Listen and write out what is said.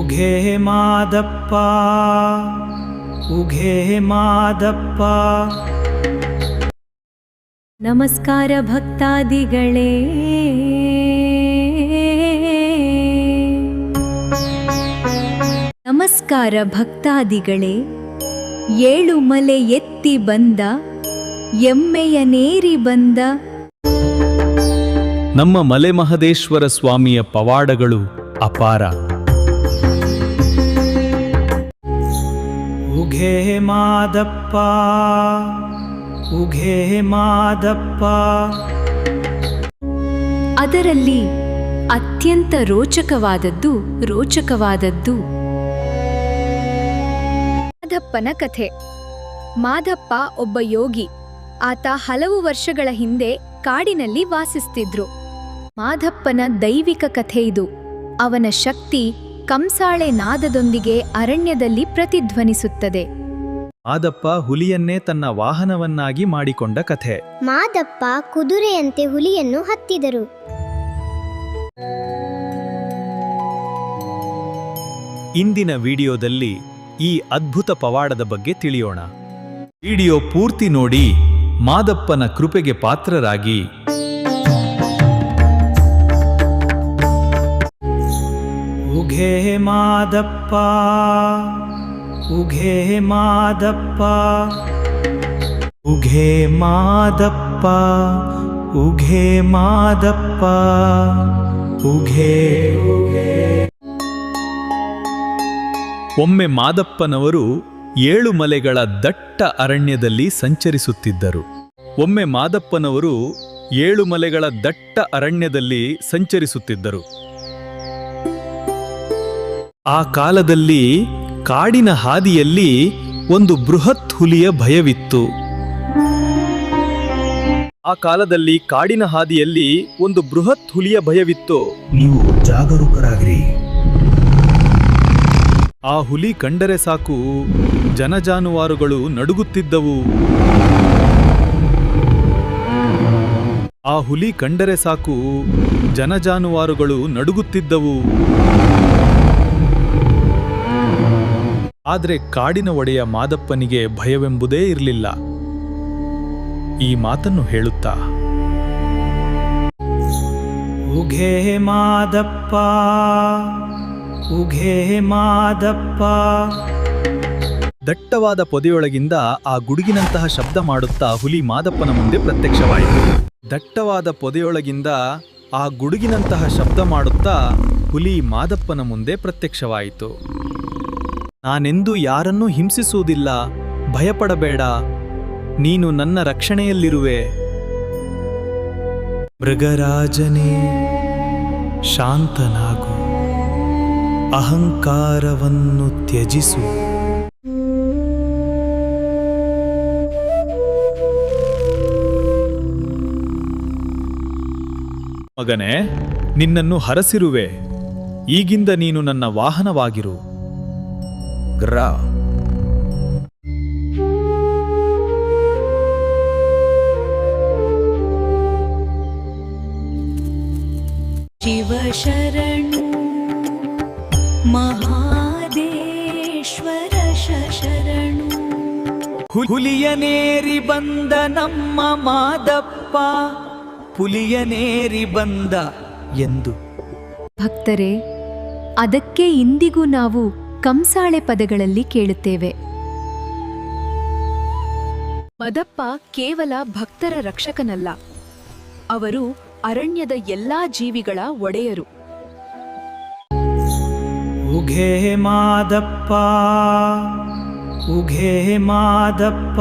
ಉಘೇ ಮಾದಪ್ಪ ಉಘೇ ಮಾದಪ್ಪ. ನಮಸ್ಕಾರ ಭಕ್ತಾದಿಗಳೇ. ನಮಸ್ಕಾರ ಭಕ್ತಾದಿಗಳೇ. ಏಳು ಮಲೆ ಎತ್ತಿ ಬಂದ ಎಮ್ಮೆಯ ನೇರಿ ಬಂದ. ನಮ್ಮ ಮಲೆಮಹದೇಶ್ವರ ಸ್ವಾಮಿಯ ಪವಾಡಗಳು ಅಪಾರ. ಉಘೇ ಮಾದಪ್ಪ ಉಘೇ ಮಾದಪ್ಪ. ಅದರಲ್ಲಿ ಅತ್ಯಂತ ರೋಚಕವಾದದ್ದು ರೋಚಕವಾದದ್ದು ಮಾಧಪ್ಪನ ಕಥೆ. ಮಾಧಪ್ಪ ಒಬ್ಬ ಯೋಗಿ. ಆತ ಹಲವು ವರ್ಷಗಳ ಹಿಂದೆ ಕಾಡಿನಲ್ಲಿ ವಾಸಿಸ್ತಿದ್ರು. ಮಾಧಪ್ಪನ ದೈವಿಕ ಕಥೆ ಇದು. ಅವನ ಶಕ್ತಿ ಕಂಸಾಳೆ ನಾದದೊಂದಿಗೆ ಅರಣ್ಯದಲ್ಲಿ ಪ್ರತಿಧ್ವನಿಸುತ್ತದೆ. ಮಾದಪ್ಪ ಹುಲಿಯನ್ನೇ ತನ್ನ ವಾಹನವನ್ನಾಗಿ ಮಾಡಿಕೊಂಡ ಕಥೆ. ಮಾದಪ್ಪ ಕುದುರೆಯಂತೆ ಹುಲಿಯನ್ನು ಹತ್ತಿದರು. ಇಂದಿನ ವಿಡಿಯೋದಲ್ಲಿ ಈ ಅದ್ಭುತ ಪವಾಡದ ಬಗ್ಗೆ ತಿಳಿಯೋಣ. ವಿಡಿಯೋ ಪೂರ್ತಿ ನೋಡಿ ಮಾದಪ್ಪನ ಕೃಪೆಗೆ ಪಾತ್ರರಾಗಿ. ಉಘೇ ಮಾದಪ್ಪ ಉಘೇ ಮಾದಪ್ಪ ಉಘೇ ಮಾದಪ್ಪ ಉಘೇ ಮಾದಪ್ಪ, ಉಘೇ. ಒಮ್ಮೆ ಮಾದಪ್ಪನವರು ಏಳು ಮಲೆಗಳ ದಟ್ಟ ಅರಣ್ಯದಲ್ಲಿ ಸಂಚರಿಸುತ್ತಿದ್ದರು. ಒಮ್ಮೆ ಮಾದಪ್ಪನವರು ಏಳು ಮಲೆಗಳ ದಟ್ಟ ಅರಣ್ಯದಲ್ಲಿ ಸಂಚರಿಸುತ್ತಿದ್ದರು. ಆ ಕಾಲದಲ್ಲಿ ಕಾಡಿನ ಹಾದಿಯಲ್ಲಿ ಒಂದು ಬೃಹತ್ ಹುಲಿಯ ಭಯವಿತ್ತು. ಆ ಕಾಲದಲ್ಲಿ ಕಾಡಿನ ಹಾದಿಯಲ್ಲಿ ಒಂದು ಬೃಹತ್ ಹುಲಿಯ ಭಯವಿತ್ತು. ನೀವು ಜಾಗರೂಕರಾಗಿರಿ. ಆ ಹುಲಿ ಕಂಡರೆ ಸಾಕು ಜನಜಾನುವಾರುಗಳು ನಡುಗುತ್ತಿದ್ದವು. ಆ ಹುಲಿ ಕಂಡರೆ ಸಾಕು ಜನಜಾನುವಾರುಗಳು ನಡುಗುತ್ತಿದ್ದವು. ಆದ್ರೆ ಕಾಡಿನ ಒಡೆಯ ಮಾದಪ್ಪನಿಗೆ ಭಯವೆಂಬುದೇ ಇರಲಿಲ್ಲ. ಈ ಮಾತನ್ನು ಹೇಳುತ್ತಾ ಉಘೇ ಮಾದಪ್ಪ ಉಘೇ ಮಾದಪ್ಪ. ದಟ್ಟವಾದ ಪೊದೆಯೊಳಗಿಂದ ಆ ಗುಡುಗಿನಂತಹ ಶಬ್ದ ಮಾಡುತ್ತಾ ಹುಲಿ ಮಾದಪ್ಪನ ಮುಂದೆ ಪ್ರತ್ಯಕ್ಷವಾಯಿತು. ದಟ್ಟವಾದ ಪೊದೆಯೊಳಗಿಂದ ಆ ಗುಡುಗಿನಂತಹ ಶಬ್ದ ಮಾಡುತ್ತಾ ಹುಲಿ ಮಾದಪ್ಪನ ಮುಂದೆ ಪ್ರತ್ಯಕ್ಷವಾಯಿತು. ನಾನೆಂದೂ ಯಾರನ್ನೂ ಹಿಂಸಿಸುವುದಿಲ್ಲ. ಭಯಪಡಬೇಡ. ನೀನು ನನ್ನ ರಕ್ಷಣೆಯಲ್ಲಿರುವೆ. ಮೃಗರಾಜನೇ, ಶಾಂತನಾಗು. ಅಹಂಕಾರವನ್ನು ತ್ಯಜಿಸು. ಮಗನೇ, ನಿನ್ನನ್ನು ಹರಸಿರುವೆ. ಈಗಿಂದ ನೀನು ನನ್ನ ವಾಹನವಾಗಿರು. ಗ್ರ ಶಿವ ಶರಣು ಮಹಾದೇಶ್ವರ ಶರಣು. ಹುಲಿಯನೇರಿ ಬಂದ ನಮ್ಮ ಮಾದಪ್ಪ ಪುಲಿಯನೇರಿ ಬಂದ ಎಂದು. ಭಕ್ತರೇ ಅದಕ್ಕೆ ಇಂದಿಗೂ ನಾವು ಕಂಸಾಳೆ ಪದಗಳಲ್ಲಿ ಕೇಳುತ್ತೇವೆ. ಮದಪ್ಪ ಕೇವಲ ಭಕ್ತರ ರಕ್ಷಕನಲ್ಲ. ಅವರು ಅರಣ್ಯದ ಎಲ್ಲಾ ಜೀವಿಗಳ ಒಡೆಯರು. ಉಘೇ ಮಾದಪ್ಪ ಉಘೇ ಮಾದಪ್ಪ.